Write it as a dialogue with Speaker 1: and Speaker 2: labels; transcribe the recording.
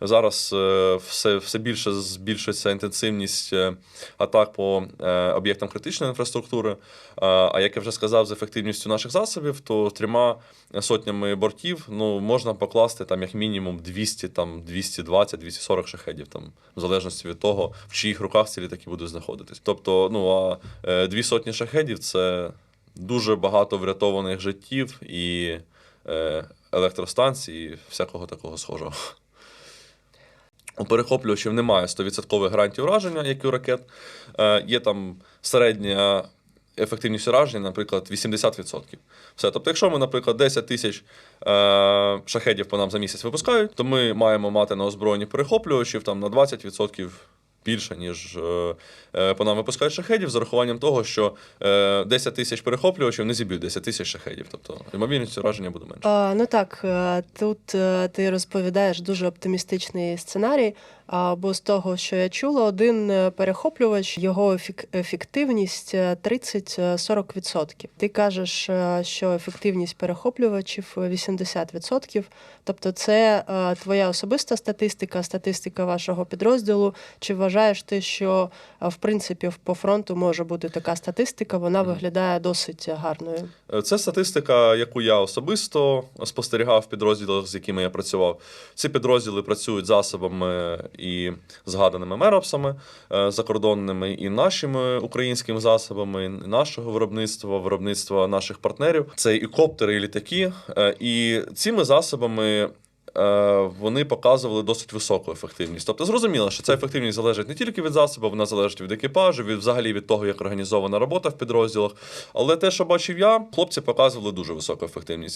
Speaker 1: Зараз е, все, все більше збільшується інтенсивність е, атак по е, об'єктам критичної інфраструктури. А як я вже сказав, з ефективністю наших засобів, то трьома сотнями бортів ну, можна покласти там як мінімум 200, там 220, 240 шахедів, там, в залежності від того, в чиїх руках ці літаки будуть знаходитись. Тобто, ну а дві сотні шахедів це дуже багато врятованих життів і е, електростанцій, всякого такого схожого. У перехоплювачів немає 100% гарантії ураження, як і у ракет. Е, є там середня ефективність ураження, наприклад, 80%. Все. Тобто, якщо ми, наприклад, 10 тисяч е, шахедів по нам за місяць випускають, то ми маємо мати на озброєнні перехоплювачів там, на 20% більше, ніж е, е, по нам випускають шахедів, з урахуванням того, що е, 10 тисяч перехоплювачів не зіб'ють 10 тисяч шахедів. Тобто ймовірність ураження буде менше.
Speaker 2: А, ну так, е, тут е, ти розповідаєш дуже оптимістичний сценарій. А, Бо з того, що я чула, один е, перехоплювач, його ефективність е, 30-40%. Ти кажеш, е, що ефективність перехоплювачів 80%. Тобто, це е, твоя особиста статистика, статистика вашого підрозділу. Чи вважаєш ти, що е, в принципі по фронту може бути така статистика? Вона виглядає досить гарною.
Speaker 1: Е, Це статистика, яку я особисто спостерігав в підрозділах, з якими я працював. Ці підрозділи працюють засобами і згаданими меропсами е, закордонними, і нашими українськими засобами, і нашого виробництва, виробництва наших партнерів. Це і коптери, і літаки. Е, І цими засобами. е, Вони показували досить високу ефективність. Тобто зрозуміло, що ця ефективність залежить не тільки від засобу, вона залежить від екіпажу, від взагалі від того, як організована робота в підрозділах. Але те, що бачив я, хлопці показували дуже високу ефективність.